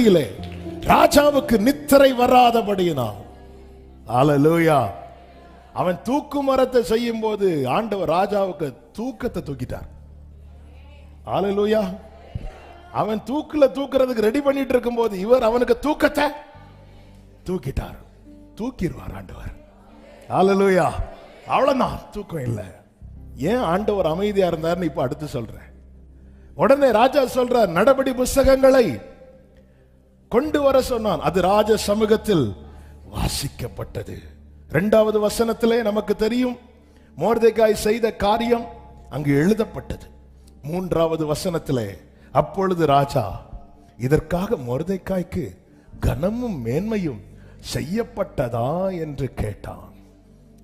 ராத்திரியிலே ராஜாவுக்கு நித்திரை வராதபடியினால். ஹalleluya அவன் தூக்கு மரத்தை செய்யும் போது ஆண்டவர் ராஜாவுக்கு தூக்கத்தை தூக்கிட்டார். ஆலலூயா அவன் தூக்குல தூக்குறதுக்கு ரெடி பண்ணிட்டு இருக்கும் போது இவர் அவனுக்கு தூக்கத்தை தூக்கிட்டார். தூக்கிடுவார் ஆண்டவர். ஆலலூயா அவ்வளவுதான் தூக்கம் இல்லை. ஏன் ஆண்டவர் அமைதியா இருந்தார்னு இப்ப அடுத்து சொல்றேன். உடனே ராஜா சொல்ற நடபடி புஸ்தகங்களை கொண்டு வர சொன்னான். அது ராஜ சமூகத்தில் வாசிக்கப்பட்டது. இரண்டாவது வசனத்திலே நமக்கு தெரியும் மோர்தேகாய் செய்த காரியம் அங்கு எழுதப்பட்டது. மூன்றாவது வசனத்திலே அப்பொழுது ராஜா இதற்காக மோர்தேக்காய்க்கு கனமும் மேன்மையும் செய்யப்பட்டதா என்று கேட்டான்.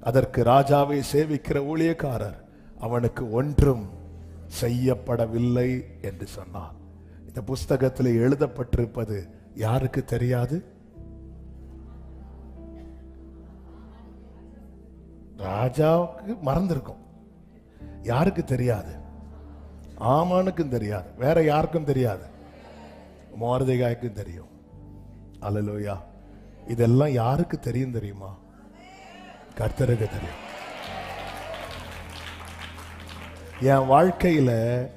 அதற்கு ராஜாவை சேவிக்கிற ஊழியக்காரர் அவனுக்கு ஒன்றும் செய்யப்படவில்லை என்று சொன்னார் இந்த புஸ்தகத்தில் எழுதப்பட்டிருப்பது யாருக்கு தெரியாது? ராஜாவுக்கு மறந்துருக்கும். யாருக்கு தெரியாது? ஆமானுக்கும் தெரியாது. வேற யாருக்கும் தெரியாது. மோரதிகாய்க்கும் தெரியும். அலலோயா இதெல்லாம் யாருக்கு தெரியும் தெரியுமா? கர்த்தருக்கு தெரியும். என் வாழ்க்கையில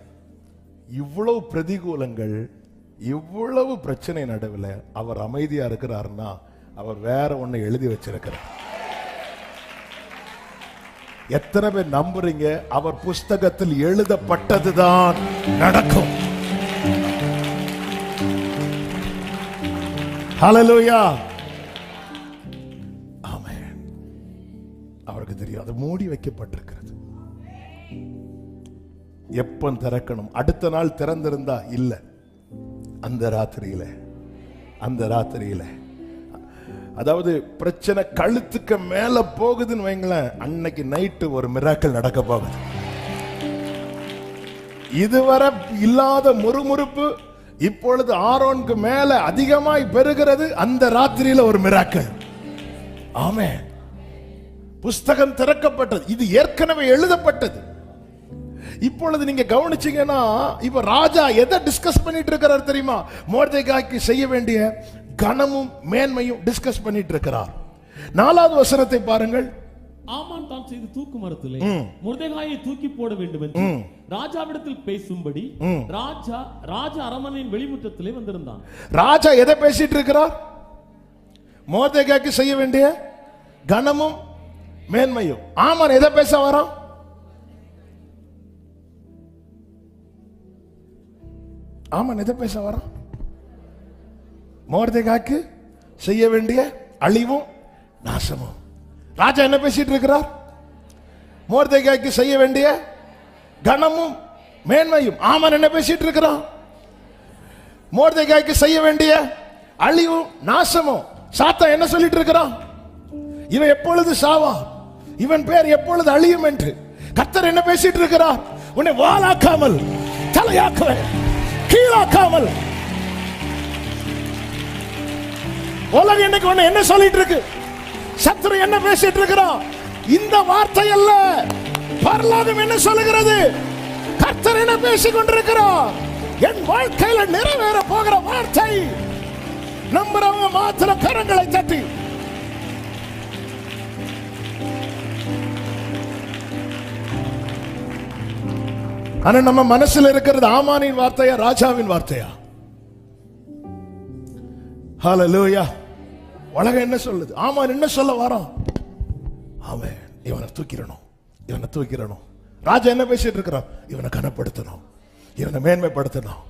இவ்வளவு பிரதிகூலங்கள் இவ்வளவு பிரச்சனை நடுவில் அவர் அமைதியா இருக்கிறாருன்னா அவர் வேற ஒன்று எழுதி வச்சிருக்கிறார். எத்தனை பேர் நம்புறீங்க? அவர் புஸ்தகத்தில் எழுதப்பட்டதுதான் நடக்கும். ஹalleluya அவருக்கு தெரியும். அது மூடி வைக்கப்பட்டிருக்கிறது. எப்ப திறக்கணும்? அடுத்த நாள் திறந்திருந்தா இல்ல. அந்த ராத்திரியில அந்த ராத்திரியில. அதாவது பிரச்சனை கழுத்துக்கு மேல போகுதுன்னு வைங்களேன் அன்னைக்கு நைட்டு ஒரு மிராக்கள் நடக்க போகுது. இதுவரை இல்லாத முறுமுறுப்பு இப்பொழுது ஆரோனுக்கு மேல அதிகமாய் பெறுகிறது அந்த ராத்திரியில ஒரு மிராக்கள் ஆமே புஸ்தகம் திறக்கப்பட்டது. இது ஏற்கனவே எழுதப்பட்டது. இப்பொழுது நீங்க கவனிச்சீங்கன்னா இப்ப ராஜா எதை டிஸ்கஸ் பண்ணிட்டு இருக்கிறார் தெரியுமா? மோர்தேகாய்க்கு செய்ய வேண்டிய கனமும் மேன்மையும் டிஸ்கஸ் பண்ணிட்டு இருக்கிறார் நாலாவது வசனத்தை பாருங்கள். ஆமான் தான் செய்து தூக்கு மரத்திலே முருதேகாயை தூக்கி போட வேண்டும் என்று ராஜாவிடத்தில் பேசும்படி ராஜா ராஜ அரமனையின் வெளிமுற்றத்திலே வந்திருந்தான். ராஜா எதை பேசிட்டு இருக்கிறார் மோர்தேகாய்க்கு செய்ய வேண்டிய கனமும் மேன்மையும். ஆமான் எதை பேச வரான்? ஆமான் எதை பேச வரான் மோர்தேகாக்கு செய்ய வேண்டிய அழிவும் நாசமும். ராஜா என்ன பேசிட்டு இருக்கிறார்? மோர்தேகாய்க்கு செய்ய வேண்டிய கனமும் மேன்மையும். ஆமான் என்ன பேசிட்டு இருக்கிறான் மோர்தேகாய்க்கு செய்ய வேண்டிய அழிவும் நாசமும். சாத்தா என்ன சொல்லிட்டு இருக்கிறான் இவன் எப்பொழுது சாவா? இவன் பேர் எப்பொழுது அழியும் என்று. கத்தர் என்ன பேசிட்டு இருக்கிறார்? உன்னை வாழாக்காமல் தலையாக்குவேன். கீழாக்காமல் உலகம் இன்னைக்கு ஒண்ணு என்ன சொல்லிட்டு இருக்கு? சத்துரு என்ன பேசிட்டு இருக்கிறோம் இந்த வார்த்தை அல்ல பரலோகம் என்ன சொல்லுகிறது? கர்த்தர் என்ன பேசிக் கொண்டிருக்கிறோம் என் வாழ்க்கையில நிறைவேற போகிற வார்த்தை நம்புறவங்க மாத்திர கரங்களை தட்டி ஆனா நம்ம மனசுல இருக்கிறது ஆமானின் வார்த்தையா ராஜாவின் வார்த்தையா? ஹalleluya உலகம் என்ன சொல்லுது? ஆமான் என்ன சொல்ல வரோம்? அவன் இவனை தூக்கிடணும் இவனை தூக்கிடணும். ராஜா என்ன பேசிட்டு இருக்கிறான்? இவனை கனப்படுத்தணும் இவனை மேன்மைப்படுத்தணும்.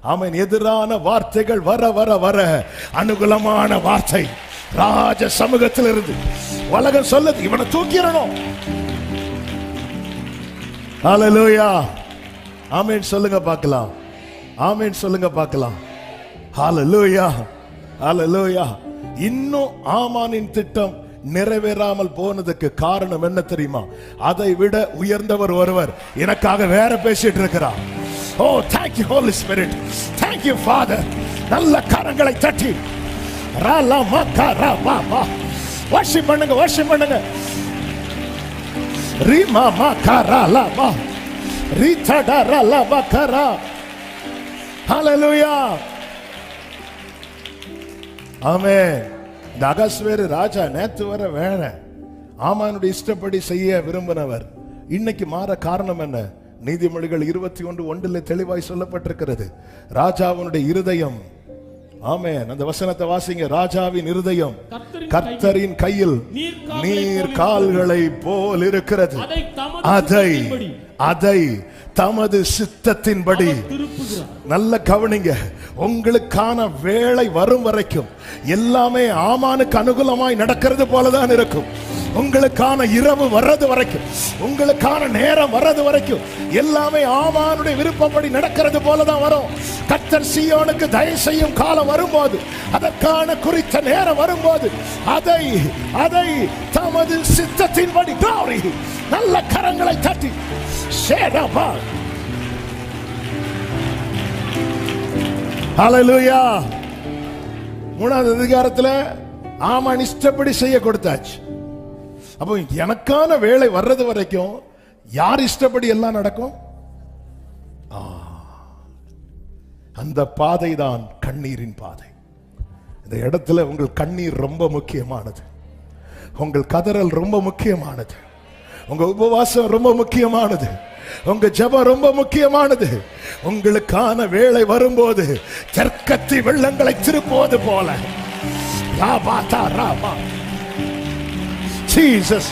அவன் எதிரான வார்த்தைகள் வர வர வர. அனுகூலமான வார்த்தை. ராஜ சமூகத்தில் இருந்து உலகம் சொல்லுது இவனை தூக்கிடணும். Hallelujah. ஆமேன். சொல்லுங்க பார்க்கலாம். ஆமேன் சொல்லுங்க பார்க்கலாம். ஹalleluya ஹalleluya. இன்னும் ஆமானின் திட்டம் நிறைவேறாமல் போனதுக்கு காரணம் என்ன தெரியுமா? அதை விட உயர்ந்தவர் ஒருவர் எனக்காக வேற பேசிட்டு இருக்கிறார். ஓ thank you holy spirit. Thank you father நல்ல கரங்களை தட்டி. ரா லா மா கா ரா வா பா. வர்ஷிப் பண்ணுங்க வர்ஷிப் பண்ணுங்க. ரீ மா மா கா ரா லா பா. ஆமே இந்த அகஸ்வேரு ராஜா நேத்து வர வேண. ஆமானுடைய இஷ்டப்படி செய்ய விரும்பினவர். இன்னைக்கு மாற காரணம் என்ன? நீதிமொழிகள் இருபத்தி ஒன்று ஒன்றில் தெளிவாய் சொல்லப்பட்டிருக்கிறது. ராஜாவினுடைய இருதயம் ஆமென். அந்த வசனத்தை வாசிங்க. ராஜாவின் இருதயம் கர்த்தரின் கையில் நீர் கால்களை போல் இருக்கிறது. அதை அதை தமது சித்தத்தின்படி. நல்ல கவனிங்க. உங்களுக்கான வேலை வரும் வரைக்கும் எல்லாமே ஆமானுக்கு அனுகூலமாய் நடக்கிறது போலதான் இருக்கும். உங்களுக்கான இரவு வர்றது வரைக்கும் உங்களுக்கான நேரம் வர்றது வரைக்கும் எல்லாமே ஆமானுடைய விருப்பப்படி நடக்கிறது போலதான் வரும். கத்தர் சியோனுக்கு தயவு செய்யும் காலம் வரும்போது அதற்கான குறித்த நேரம் வரும்போது அதை அதை தமது சித்தத்தின்படி glory நல்ல கரங்களை தட்டி சேரப்பா ஹalleluya. மூணாவது அதிகாரத்தில் ஆமான் இஷ்டப்படி செய்ய கொடுத்தாச்சு. அப்போ எனக்கான வேலை வர்றது வரைக்கும் யார் இஷ்டப்படி எல்லாம் நடக்கும்? ஆ. அந்த பாதை தான் கண்ணீரின் பாதை. இந்த இடத்துல உங்கள் கண்ணீர் ரொம்ப முக்கியமானது. உங்கள் கதறல் ரொம்ப முக்கியமானது. உங்க உபவாசம் ரொம்ப முக்கியமானது. உங்க ஜபம் ரொம்ப முக்கியமானது. உங்களுக்கான வேலை வரும்போது தெற்கத்தி வெள்ளங்களை திருப்புவது போல. ராபா தா ராமா Jesus.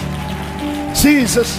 Jesus.